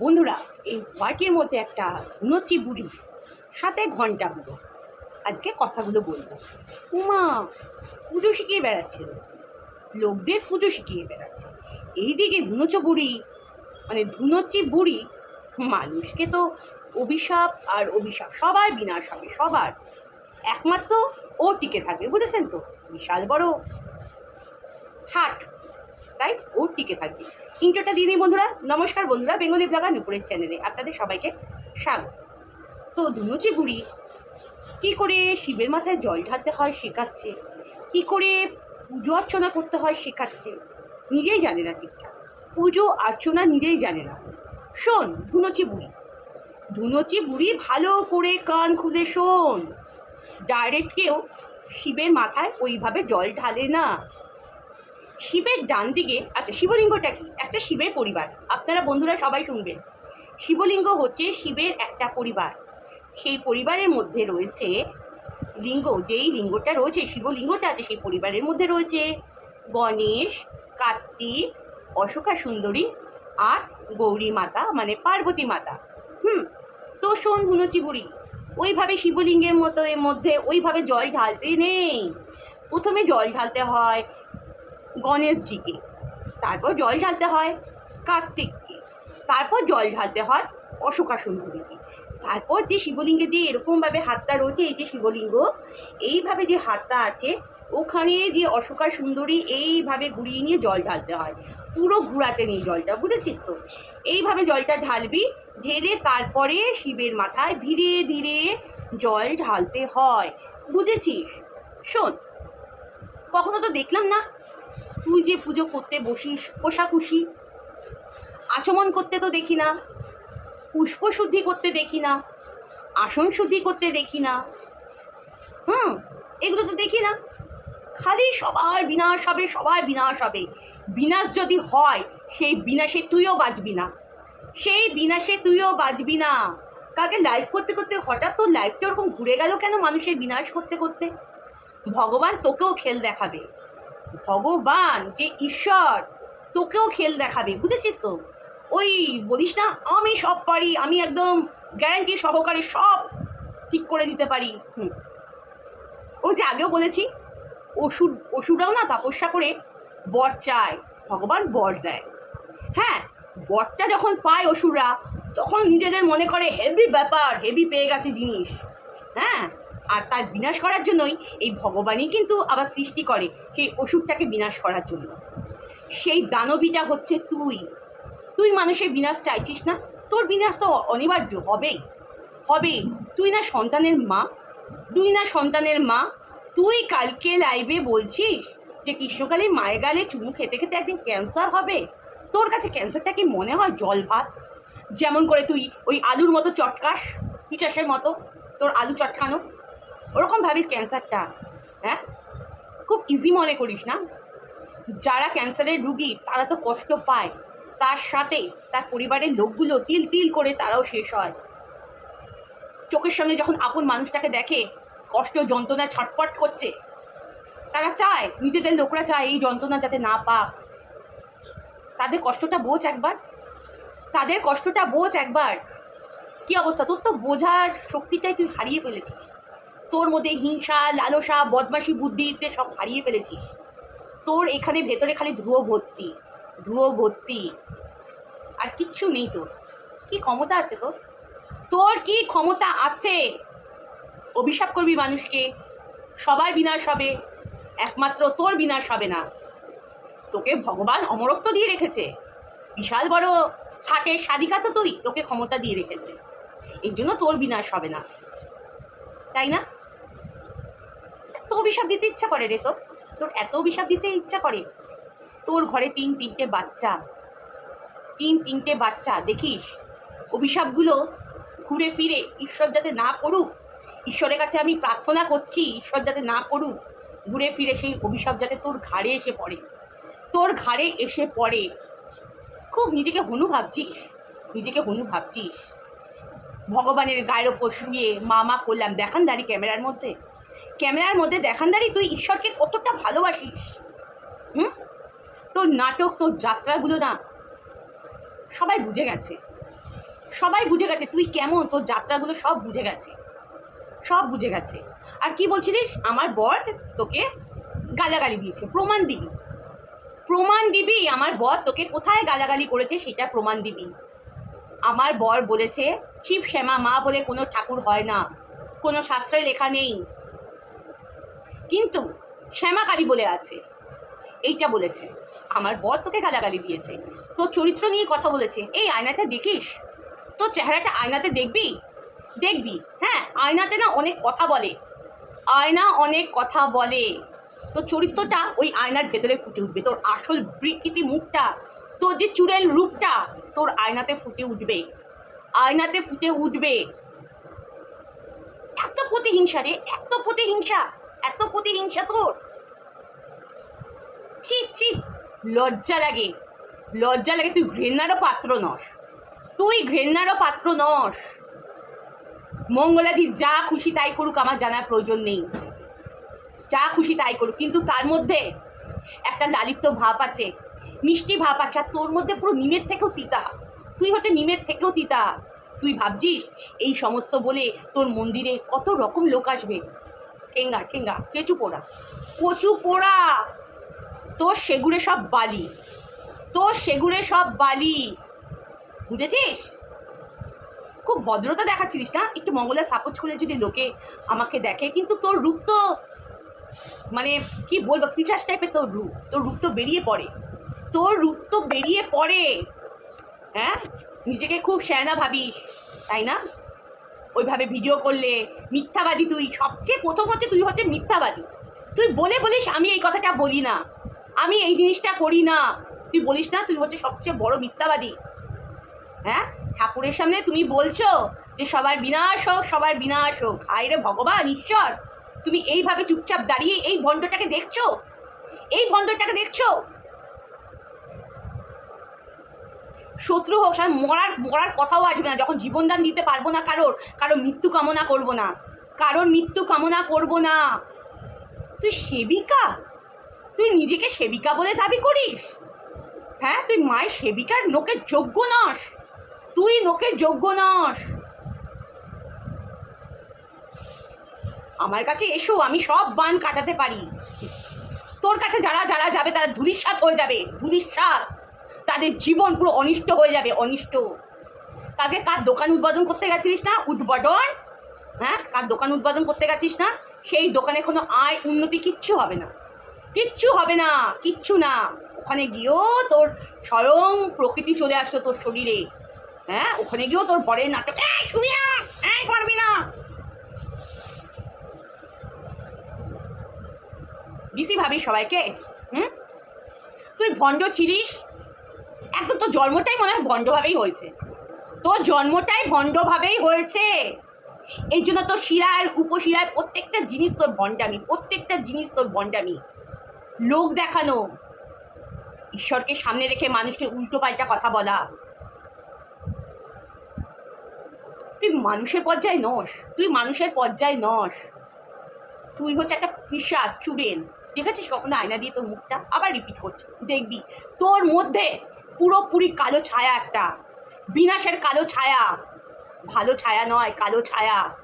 বন্ধুরা, এই পার্টির মধ্যে একটা নচি বুড়ি, সাথে ঘণ্টা বুড়ো। আজকে কথাগুলো বলব। উমা, পুজো শিখিয়ে বেড়াচ্ছে। লোকদের পুজো শিখিয়ে বেড়াচ্ছে। এইদিকে ধুনোচো বুড়ি মানে ধুনোচি বুড়ি, মানুষকে তো অভিশাপ আর অভিশাপ, সবার বিনাশ হবে, সবার। একমাত্র ও টিকে থাকবে, বুঝেছেন তো? বিশাল বড়। ছাট, তাই ও টিকে থাকবে। ইন্টারটা দিয়ে নিই বন্ধুরা। নমস্কার বন্ধুরা, বেঙ্গলি ব্লগার নুপুরের চ্যানেলে আপনাদের সবাইকে স্বাগত। তো ধুনুচি বুড়ি কী করে শিবের মাথায় জল ঢালতে হয় শেখাচ্ছে? কী করে পুজো অর্চনা করতে হয় শেখাচ্ছে? নিজেই জানে না ঠিকঠাক। পুজো অর্চনা নিজেই জানে না। শোন ধুনুচি বুড়ি ধুনুচি বুড়ি ভালো করে কান খুলে শোন। ডাইরেক্ট কেউ শিবের মাথায় ওইভাবে জল ঢালে না। শিবের ডান দিকে আচ্ছা শিবলিঙ্গটা কি? একটা শিবের পরিবার। আপনারা বন্ধুরা সবাই শুনবেন। শিবলিঙ্গ হচ্ছে শিবের একটা পরিবার। সেই পরিবারের মধ্যে রয়েছে লিঙ্গ, যেই লিঙ্গটা রয়েছে, শিবলিঙ্গটা আছে, সেই পরিবারের মধ্যে রয়েছে গণেশ, কার্তিক অশোকা সুন্দরী আর গৌরী মাতা মানে পার্বতী মাতা। হুম, তো শোন বুড়ি ওইভাবে শিবলিঙ্গের মতো, এর মধ্যে ওইভাবে জল ঢালতে নেই। প্রথমে জল ঢালতে হয় গণেশজিকে তারপর জল ঢালতে হয় কার্তিককে তারপর জল ঢালতে হয় অশোকা সুন্দরীকে তারপর যে শিবলিঙ্গে যে এরকমভাবে হাতটা রয়েছে, এই যে শিবলিঙ্গ, এইভাবে যে হাতটা আছে, ওখানে যে অশোকা সুন্দরী এইভাবে ঘুরিয়ে নিয়ে জল ঢালতে হয়। পুরো ঘুরাতে নেই জলটা, বুঝেছিস তো? এইভাবে জলটা ঢালবি, ঢেলে তারপরে শিবের মাথায় ধীরে ধীরে জল ঢালতে হয়। বুঝেছিস? শোন, কখনো তো দেখলাম না তুই যে পুজো করতে বসিস কোষাকুষি আচমন করতে তো দেখি না, পুষ্প শুদ্ধি করতে দেখি না, আসন শুদ্ধি করতে দেখি না। হুম, এগুলো তো দেখি না। খালি সবার বিনাশ হবে, সবার বিনাশ হবে। বিনাশ যদি হয়, সেই বিনাশে তুইও বাঁচবি না। সেই বিনাশে তুইও বাঁচবি না। কাকে লাইভ করতে করতে হঠাৎ তোর লাইফটা ওরকম ঘুরে গেল কেন মানুষের বিনাশ করতে করতে? ভগবান তোকেও খেল দেখাবে। ভগবান, যে ঈশ্বর, তোকেও খেল দেখাবে, বুঝেছিস তো? ওই বলিস না, আমি সব পারি, আমি একদম গ্যারান্টি সহকারে সব ঠিক করে দিতে পারি। হুম। ও যে আগেও বলেছি, ওষুধ ওষুধরাও না তপস্যা করে বর চায়, ভগবান বর দেয়। হ্যাঁ বরটা যখন পায় অসুররা, তখন নিজেদের মনে করে, হেভি ব্যাপার, হেভি পেয়ে গেছে জিনিস। হ্যাঁ? আর তার বিনাশ করার জন্যই এই ভগবানই কিন্তু আবার সৃষ্টি করে সেই অসুরটাকে বিনাশ করার জন্য। সেই দানবীটা হচ্ছে তুই। তুই মানুষের বিনাশ চাইছিস না? তোর বিনাশ তো অনিবার্য, হবেই। হবে, তুই না সন্তানের মা? তুই না সন্তানের মা? তুই কালকে লাইভে বলছিস যে কৃষ্ণকালীর মায়ের গালে চুমু খেতে খেতে একদিন ক্যান্সার হবে? তোর কাছে ক্যান্সারটা কি মনে হয়? জল ভাত? যেমন করে তুই ওই আলুর মতো চটকাস, পিচাসের মতো। তোর আলু চটকানো। ওরকম ভাবিস ক্যান্সারটা হ্যাঁ? খুব ইজি মনে করিস না? যারা ক্যান্সারের রুগী, তারা তো কষ্ট পায়। তার সাথে তার পরিবারের লোকগুলো তিল তিল করে তারাও শেষ হয়। চোখের সঙ্গে যখন আপন মানুষটাকে দেখে, কষ্ট, যন্ত্রণা ছটপট করছে, তারা চায়, নিজেদের লোকরা চায় এই যন্ত্রণা যাতে না পাক। তাদের কষ্টটা বোঝ একবার। তাদের কষ্টটা বোঝ একবার। কি অবস্থা? তোর তো বোঝার শক্তিটাই তুই হারিয়ে ফেলেছিস। তোর মধ্যে হিংসা, লালসা, বদমাশি বুদ্ধিতে সব হারিয়ে ফেলেছিস তোর এখানে ভেতরে খালি ধুয়ো ভর্তি ধুয়ো ভর্তি। আর কিচ্ছু নেই তোর। কি ক্ষমতা আছে তোর? তোর কি ক্ষমতা আছে? অভিশাপ করবি মানুষকে, সবার বিনাশ হবে। একমাত্র তোর বিনাশ হবে না। তোকে ভগবান অমরত্ব দিয়ে রেখেছে। বিশাল বড় ছাটের সাদিকা তো তুই, তোকে ক্ষমতা দিয়ে রেখেছে। এর জন্য তোর বিনাশ হবে না। তাই না? এত অভিশাপ দিতে ইচ্ছা করে রে তোর। তোর এত অভিশাপ দিতে ইচ্ছা করে। তোর ঘরে তিন তিনটে বাচ্চা। তিন তিনটে বাচ্চা, দেখিস? অভিশাপগুলো ঘুরে ফিরে ঈশ্বর যাতে না পড়ুক, ঈশ্বরের কাছে আমি প্রার্থনা করছি ঈশ্বর যাতে না পড়ুক, ঘুরে ফিরে সেই অভিশাপ যাতে তোর ঘাড়ে এসে পড়ে। তোর ঘাড়ে এসে পড়ে। খুব নিজেকে হনু ভাবছিস? নিজেকে হনু ভাবছিস? ভগবানের গায়ের ওপর শুয়ে মা মা করলাম দেখানদারি ক্যামেরার মধ্যে? ক্যামেরার মধ্যে দেখানদারি তুই ঈশ্বরকে কতটা ভালোবাসিস। হুম? তোর নাটক, তোর যাত্রাগুলো না সবাই বুঝে গেছে। সবাই বুঝে গেছে তুই কেমন, তোর যাত্রাগুলো সব বুঝে গেছে। সব বুঝে গেছে। আর কি বলছিলিস? আমার বর তোকে গালাগালি দিয়েছে। প্রমাণ দিবি। প্রমাণ দিবি আমার বর তোকে কোথায় গালাগালি করেছে সেটা প্রমাণ দিবি। আমার বর বলেছে, শিব শ্যামা, মা বলে কোনো ঠাকুর হয় না। কোনো শাস্ত্রে লেখা নেই। কিন্তু শ্যামা কালী বলে আছে। এইটা বলেছে। আমার বর তোকে গালাগালি দিয়েছে। তোর চরিত্র নিয়ে কথা বলেছে। এই আয়নাটা দেখিস? তোর চেহারাটা আয়নাতে দেখবি? দেখবি। হ্যাঁ আয়নাতে না অনেক কথা বলে। আয়না অনেক কথা বলে। তোর চরিত্রটা ওই আয়নার ভেতরে ফুটে উঠবে। তোর আসল বিকৃতি মুখটা, তোর যে চুড়েল রূপটা, তোর আয়নাতে ফুটে উঠবে। আয়নাতে ফুটে উঠবে। এত প্রতিহিংসা রে, এত প্রতিহিংসা। এত প্রতিহিংসা তোর? ছি ছি, লজ্জা লাগে। লজ্জা লাগে তুই ঘৃণারও পাত্র নস। তুই ঘৃণারও পাত্র নস। মঙ্গলাদি যা খুশি তাই করুক, আমার জানার প্রয়োজন নেই। যা খুশি তাই করুক, কিন্তু তার মধ্যে একটা লালিত্য ভাব আছে, মিষ্টি ভাব আছে, আর তোর মধ্যে পুরো নিমের থেকেও তিতা। তুই হচ্ছে নিমের থেকেও তিতা। তুই ভাবছিস এই সমস্ত বলে তোর মন্দিরে কত রকম লোক আসবে? ঠেঙ্গা ঠেঙ্গা কেঁচু পোড়া। কচু পোড়া। তোর সেগুড়ে সব বালি। তোর সেগুড়ে সব বালি। বুঝেছিস? খুব ভদ্রতা দেখাচ্ছিস না? একটু মঙ্গলের সাপোর্ট করে যদি লোকে আমাকে দেখে, কিন্তু তোর রূপ তো মানে কি বলব, পিচাস টাইপের তোর রূপ। তোর রূপ তো বেরিয়ে পড়ে। তোর রূপ তো বেরিয়ে পড়ে। হ্যাঁ? নিজেকে খুব শ্যানা ভাবিস, তাই না? ওইভাবে ভিডিও করলে মিথ্যাবাদী তুই। সবচেয়ে প্রথম হচ্ছে তুই হচ্ছে মিথ্যাবাদী। তুই বলে বলিস, আমি এই কথাটা বলি না। আমি এই জিনিসটা করি না। তুই বলিস না, তুই হচ্ছে সবচেয়ে বড় মিথ্যাবাদী। হ্যাঁ? ঠাকুরের সামনে তুমি বলছো যে সবার বিনাশ হোক, সবার বিনাশ হোক। হায় রে ভগবান, ঈশ্বর! তুমি এইভাবে চুপচাপ দাঁড়িয়ে এই ভণ্ডটাকে দেখছ? এই ভণ্ডটাকে দেখছ? শত্রু হোক সবাই মরার মরার কথাও আসবে না। যখন জীবনদান দিতে পারব না কারোর কারোর মৃত্যু কামনা করব না। কারোর মৃত্যু কামনা করব না। তুই সেবিকা? তুই নিজেকে সেবিকা বলে দাবি করিস? হ্যাঁ তুই মায়ের সেবিকার নোকের যোগ্য নস। তুই নোকের যোগ্য নস। আমার কাছে এসো, আমি সব বান কাটাতে পারি। তোর কাছে যারা যারা যাবে, তারা ধুলিস্বাদ হয়ে যাবে। ধুলিস্বাদ তাদের জীবন পুরো অনিষ্ট হয়ে যাবে, অনিষ্ট। কাকে কার দোকান উদ্বোধন করতে গেছিলিস না? উদ্বোধন? হ্যাঁ? কার দোকান উদ্বোধন করতে গেছিস না? সেই দোকানে কোনো আয় উন্নতি কিচ্ছু হবে না। কিচ্ছু হবে না, কিচ্ছু না। ওখানে গিয়েও তোর স্বয়ং প্রকৃতি চলে আসতো তোর শরীরে। হ্যাঁ? ওখানে গিয়েও তোর বরের নাটক। এই এই না! দিসি ভাবি সবাইকে, হুম? তুই ভণ্ড ছিলিস? একদম তোর জন্মটাই মনে হয় ভণ্ডভাবেই হয়েছে। তোর জন্মটাই ভণ্ডভাবেই হয়েছে। এই জন্য তোর শিরার, উপশিরার প্রত্যেকটা জিনিস তোর ভণ্ডামি, প্রত্যেকটা জিনিস তোর ভণ্ডামি। লোক দেখানো। ঈশ্বরকে সামনে রেখে মানুষকে উল্টো পাল্টা কথা বলা। তুই মানুষের পর্যায়ে নস, তুই মানুষের পর্যায়ে নস। তুই হচ্ছে একটা বিশ্বাস চুড়েল দেখেছিস কখনো আয়না দিয়ে তোর মুখটা? আবার রিপিট করছি। দেখবি, তোর মধ্যে পুরোপুরি কালো ছায়া একটা। বিনাশের কালো ছায়া। ভালো ছায়া নয়, কালো ছায়া।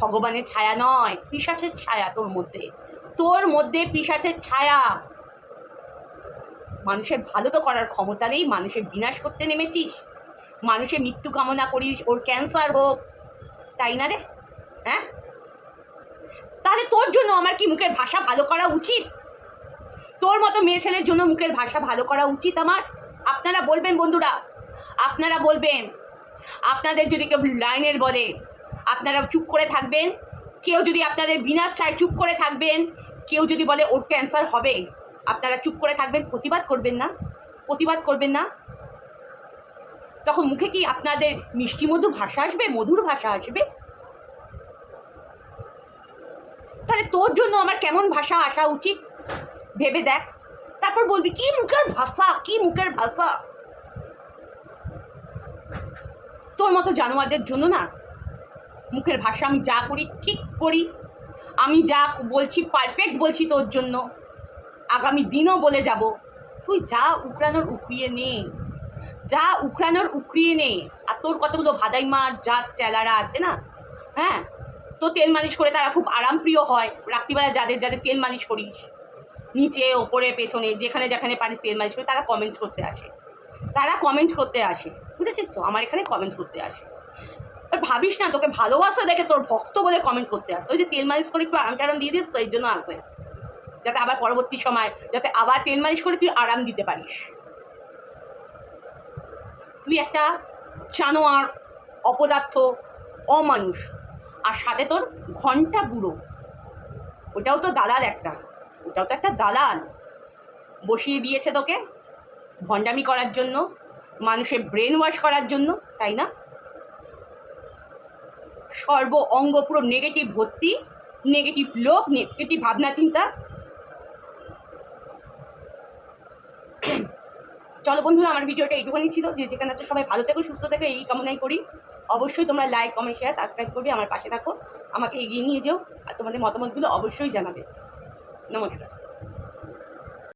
ভগবানের ছায়া নয় পিসাচের ছায়া তোর মধ্যে। তোর মধ্যে পিসাচের ছায়া। মানুষের ভালো তো করার ক্ষমতা নেই, মানুষের বিনাশ করতে নেমেছিস। মানুষের মৃত্যু কামনা করিস, ওর ক্যান্সার হোক। তাই না রে? হ্যাঁ? তাহলে তোর জন্য আমার কি মুখের ভাষা ভালো করা উচিত? তোর মতো মেয়ে ছেলের জন্য মুখের ভাষা ভালো করা উচিত আমার? আপনারা বলবেন বন্ধুরা, আপনারা বলবেন, আপনাদের যদি কেউ লাইনের বলে, আপনারা চুপ করে থাকবেন, কেউ যদি আপনাদের বিনা চায় চুপ করে থাকবেন, কেউ যদি বলে ওর ক্যান্সার হবে, আপনারা চুপ করে থাকবেন, প্রতিবাদ করবেন না, প্রতিবাদ করবেন না। তখন মুখে কি আপনাদের মিষ্টি মধু ভাষা আসবে, মধুর ভাষা আসবে? তাহলে তোর জন্য আমার কেমন ভাষা আসা উচিত? ভেবে দেখ। তারপর বলবি, কি মুখের ভাষা, কি মুখের ভাষা? তোর মতো জানোয়ারদের জন্য না মুখের ভাষা আমি যা করি, ঠিক করি। আমি যা বলছি পারফেক্ট বলছি তোর জন্য। আগামী দিনও বলে যাব। তুই যা উকড়ানোর উকড়িয়ে নে। যা উখড়ানোর উখড়িয়ে নে। আর তোর কতগুলো ভাদাই মার, জাত, চেলারা আছে না? হ্যাঁ? তো তেল মালিশ করে তারা খুব আরামপ্রিয় হয়। রাত্রিবেলা যাদের যাদের তেল মালিশ করিস। নিচে, ওপরে, পেছনে, যেখানে যেখানে পারিস তেল মালিশ করে তারা কমেন্টস করতে আসে। তারা কমেন্টস করতে আসে। বুঝেছিস তো? আমার এখানে কমেন্টস করতে আসে। আর ভাবিস না, তোকে ভালোবাসা দেখে তোর ভক্ত বলে কমেন্ট করতে আসে। ওই যে তেল মালিশ করে একটু আরাম দিয়ে দিস তো এই জন্য আসে। যাতে আবার পরবর্তী সময়, যাতে আবার তেল মালিশ করে তুই আরাম দিতে পারিস। তুই একটা জানোয়ার অপদার্থ, অমানুষ, আর সাথে তোর ঘণ্টা বুড়ো। ওটাও তো দালাল একটা। ওটাও তো একটা দালাল বসিয়ে দিয়েছে তোকে ভণ্ডামি করার জন্য, মানুষের ব্রেন ওয়াশ করার জন্য, তাই না? সর্ব অঙ্গ পুরো নেগেটিভ ভর্তি নেগেটিভ লোক নেগেটিভ ভাবনা, চিন্তা। চলো বন্ধুরা, আমার ভিডিওটা এইটুখানি ছিল। যে যেখানে আছে সবাই ভালো থেকো, সুস্থ থেকো, এই কামনাই করি। অবশ্যই তোমরা লাইক কমেন্ট শেয়ার সাবস্ক্রাইব করবে, আমার পাশে থাকো। আমাকে এগিয়ে নিয়ে যাও, আর তোমাদের মতামতগুলো অবশ্যই জানাবে। নমস্কার